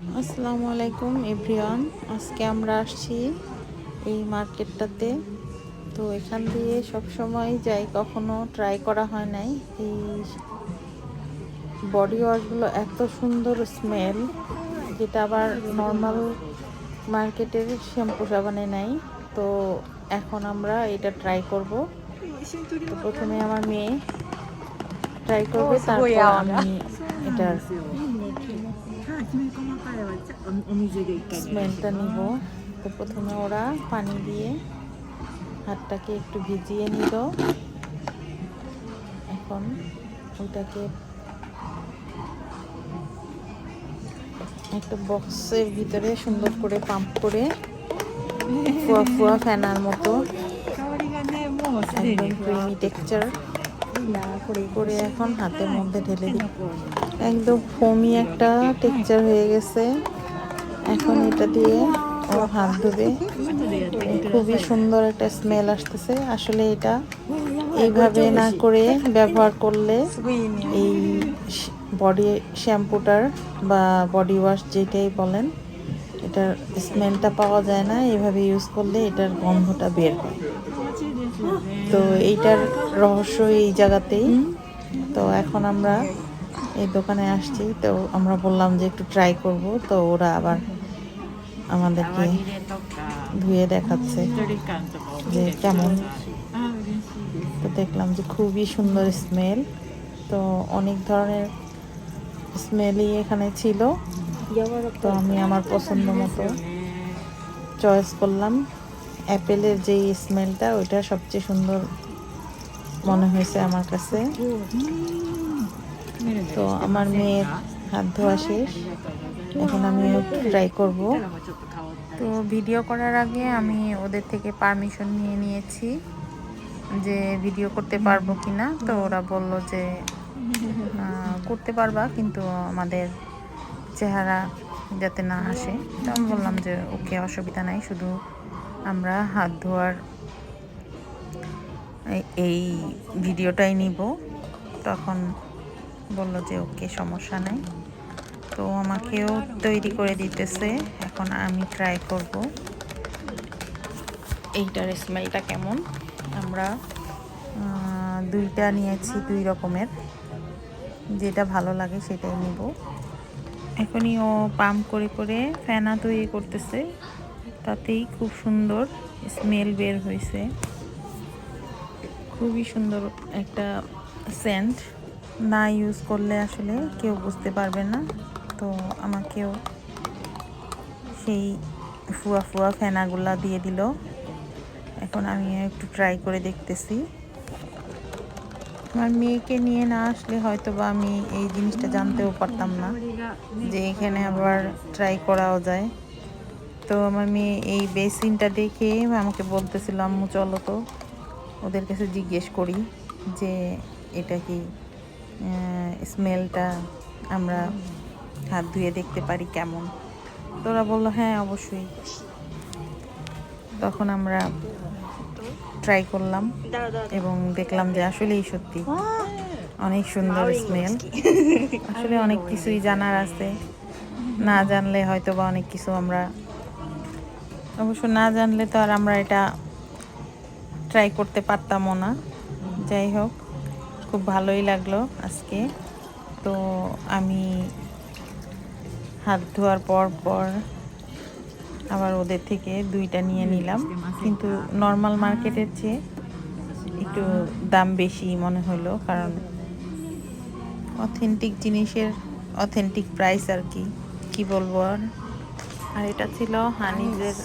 আসসালামু আলাইকুম এভরিওয়ান। আজকে আমরা আসছি এই মার্কেটটাতে। তো এখান দিয়ে সব সময় যাই কখনো ট্রাই করা হয় নাই। এই বডি ওয়াশগুলো এত সুন্দর স্মেল যেটা আবার নর্মাল মার্কেটের শ্যাম্পু সাবানে নাই। তো এখন আমরা এটা ট্রাই করব। তো প্রথমে আমার মেয়ে ট্রাই করবে তারপর আমি এটার স্মেলটা নিব। তো প্রথমে ওরা পানি দিয়ে হাতটাকে একটু ভিজিয়ে নিল। এখন ওইটাকে একটা বক্সের ভিতরে সুন্দর করে পাম্প করে ফুয়া ফুয়া ফেনার মতো। টেক্সচার করে এখন হাতের মধ্যে ঢেলে দিই। একদম ফোমি একটা টেক্সচার হয়ে গেছে। এখন এটা দিয়ে ও হাত ধুবে। খুবই সুন্দর একটা স্মেল আসতেছে। আসলে এটা এইভাবে না করে ব্যবহার করলে এই বডি শ্যাম্পুটার বা বডি ওয়াশ যেটাই বলেন এটার স্মেলটা পাওয়া যায় না এভাবে ইউজ করলে এটার গন্ধটা বের হয়। তো এইটার রহস্য এই জায়গাতেই। তো এখন আমরা এই দোকানে আসছি তো আমরা বললাম যে একটু ট্রাই করব তো ওরা আবার আমাদেরকে ধুয়ে দেখাচ্ছে যে কেমন। তো দেখলাম যে খুবই সুন্দর স্মেল তো অনেক ধরনের স্মেলই এখানে ছিল। তো আমি আমার পছন্দ মতো চয়েস করলাম। অ্যাপেলের যেই স্মেলটা ওইটা সবচেয়ে সুন্দর মনে হয়েছে আমার কাছে। তো আমার মেয়ের হাত ধোয়া শেষ। এখন আমি ট্রাই করব। তো ভিডিও করার আগে আমি ওদের থেকে পারমিশন নিয়ে নিয়েছি যে ভিডিও করতে পারব কি না তো ওরা বলল যে করতে পারবা, কিন্তু আমাদের চেহারা যাতে না আসে, তো আমি বললাম যে, ওকে, অসুবিধা নাই, শুধু আমরা হাত ধোয়ার এই- ভিডিওটাই নিব। তখন বলল যে, ওকে, সমস্যা নেই। তো আমাকেও তৈরি করে দিতেছে, এখন আমি ট্রাই করব। এইটার স্মেলটা কেমন? আমরা দুইটা নিয়েছি দুই রকমের। যেটা ভালো লাগে সেটাই নিব। এখনই ও পাম্প করে করে ফেনা তৈরি করতেছে। তাতেই খুব সুন্দর স্মেল বের হয়েছে। খুবই সুন্দর একটা সেন্ট না ইউজ করলে আসলে কেউ বুঝতে পারবে না। তো আমাকেও সেই ফুয়া ফুয়া ফেনাগুলা দিয়ে দিল। এখন আমি একটু ট্রাই করে দেখতেছি। আমার মেয়েকে নিয়ে না আসলে হয়তো বা আমি এই জিনিসটা জানতেও পারতাম না, যে এখানে আবার ট্রাই করাও যায়। তো আমার মেয়ে এই বেসিনটা দেখে আমাকে বলতেছিল, আম্মু, চলো তো। ওদের কাছে জিজ্ঞেস করি যে, এটা কি স্মেলটা আমরা হাত ধুয়ে দেখতে পারি কেমন? তোরা বলল হ্যাঁ অবশ্যই। তখন আমরা ট্রাই করলাম এবং দেখলাম যে আসলেই সত্যি। অনেক সুন্দর স্মেল আসলে অনেক কিছুই জানার আছে। না জানলে হয়তো বা অনেক কিছু আমরা অবশ্য না জানলে তো আর আমরা এটা ট্রাই করতে পারতামও না। যাই হোক খুব ভালোই লাগল আজকে। তো আমি হাত ধোয়ার পর পর আবার ওদের থেকে দুইটা নিয়ে নিলাম। কিন্তু নর্মাল মার্কেটের চেয়ে একটু দাম বেশি মনে হলো কারণ অথেন্টিক জিনিসের অথেন্টিক প্রাইস আর কি। কি বলব আর? আর এটা ছিল হানিজের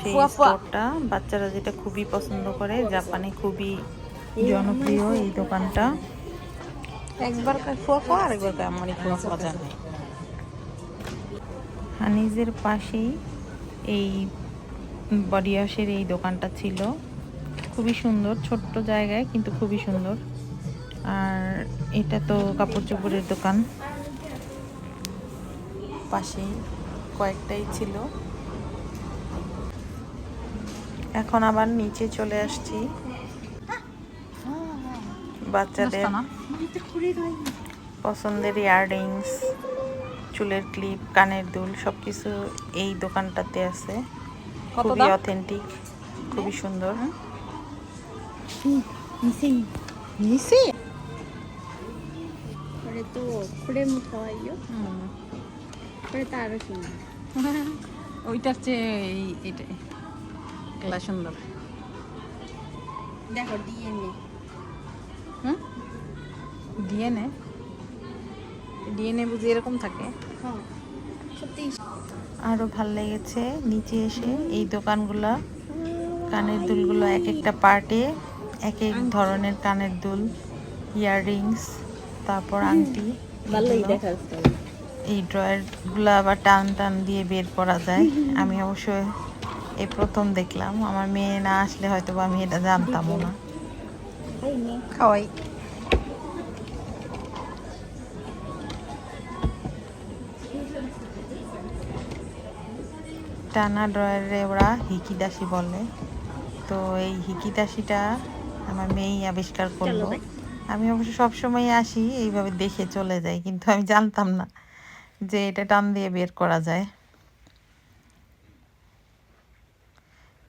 সেই স্টোরটা বাচ্চারা যেটা খুবই পছন্দ করে জাপানে খুবই জনপ্রিয় এই দোকানটা। একবার খোয়া খোয়া আরেকবার আমার খোয়া খোয়া জানে। হানিজের পাশেই এই বডিওয়াশের এই দোকানটা ছিল। খুবই সুন্দর ছোট্ট জায়গায় কিন্তু খুবই সুন্দর। আর এটা তো কাপড় চোপড়ের দোকান। পাশেই কয়েকটাই ছিল। এখন আবার নিচে চলে আসছি। বাচ্চাদের পছন্দের ইয়ারিংস চুলের ক্লিপ কানের দুল সব কিছু এই দোকানটাতে আছে। খুবই অথেন্টিক খুবই সুন্দর হ্যাঁ। দিয়ে তো সুন্দর। ওইটার চেয়ে সুন্দর। ডিএনএ বুঝি এরকম থাকে। হ্যাঁ সত্যি। আরও ভালো লেগেছে নিচে এসে এই দোকানগুলা কানের দুলগুলো এক একটা পার্টে এক এক ধরনের কানের দুল ইয়াররিংস তারপর আংটি এই ড্রয়ারগুলো আবার টান টান দিয়ে বের করা যায়। আমি অবশ্য এই প্রথম দেখলাম আমার মেয়ে না আসলে হয়তো বা আমি এটা জানতামও না। খাওয়াই। টানা ড্রয়ারে ওরা হিকিদাসি বলে। তো এই হিকিদাসিটা আমার মেয়েই আবিষ্কার করল। আমি অবশ্য সবসময় আসি এইভাবে দেখে চলে যাই কিন্তু আমি জানতাম না যে এটা টান দিয়ে বের করা যায়।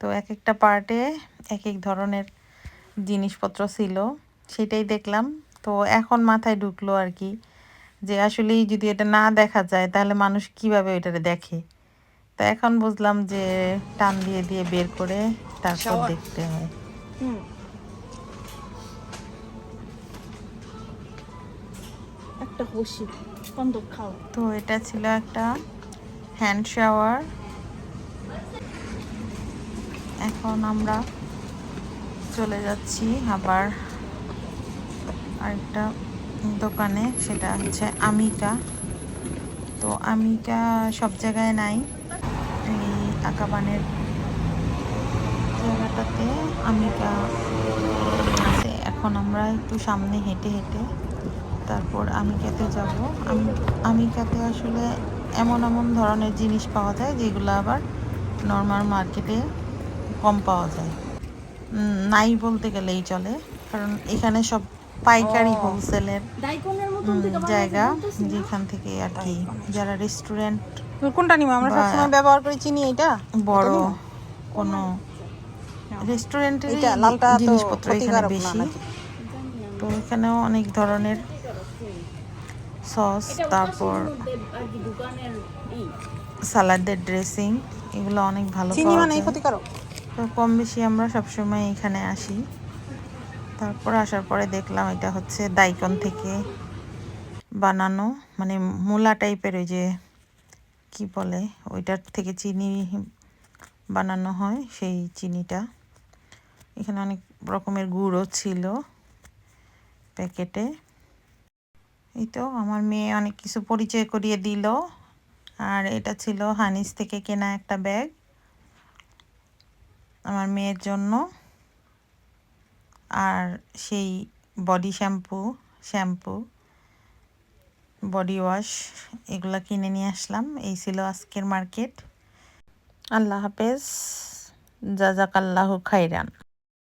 তো এক একটা পার্টে এক এক ধরনের জিনিসপত্র ছিল সেটাই দেখলাম। তো এখন মাথায় ঢুকলো আর কি যে আসলেই যদি এটা না দেখা যায় তাহলে মানুষ কীভাবে এটারে দেখে? তো এখন বুঝলাম যে টান দিয়ে দিয়ে বের করে তারপর দেখতে হয়। তো এটা ছিল একটা হ্যান্ড শাওয়ার এখন আমরা চলে যাচ্ছি আবার আরেকটা দোকানে সেটা হচ্ছে আমিকা তো আমিকা সব জায়গায় নাই। এই আকাবানের জায়গাটাতে আমিকা আছে এখন আমরা একটু সামনে হেঁটে হেঁটে তারপর আমিকাতে যাব। আমি আমিকাতে আসলে এমন এমন ধরনের জিনিস পাওয়া যায় যেগুলো আবার নর্মাল মার্কেটে কম পাওয়া যায়। নাই বলতে গেলেই চলে কারণ এখানে সব পাইকারি হোলসেলের জায়গা যেখান থেকে আর কি যারা রেস্টুরেন্ট কোনটা নিবো? আমরা সবসময় ব্যবহার করি চিনি এটা বড়? কোনো রেস্টুরেন্টের এটা লালটা তো জিনিসপত্র এখানে বেশি। তো এখানেও অনেক ধরনের সস তারপর সালাদের ড্রেসিং এগুলো অনেক ভালো চিনি মানে। ক্ষতিকারক? তো কম বেশি আমরা সবসময় এখানে আসি। তারপর আসার পরে দেখলাম এটা হচ্ছে দাইকন থেকে বানানো মানে মূলা টাইপের ওই যে কি বলে, ওইটার থেকে চিনি বানানো হয়, সেই চিনিটা। এখানে অনেক রকমের গুঁড়ো ছিল প্যাকেটে। এই তো আমার মেয়ে অনেক কিছু পরিচয় করিয়ে দিল। আর এটা ছিল হানিস থেকে কেনা একটা ব্যাগ আমার মেয়ের জন্য। আর সেই body shampoo shampoo. Body wash এগুলো কিনে নিয়ে আসলাম। এই ছিল আজকের মার্কেট আল্লাহ হাফেজ। জাজাকাল্লাহ খাইরান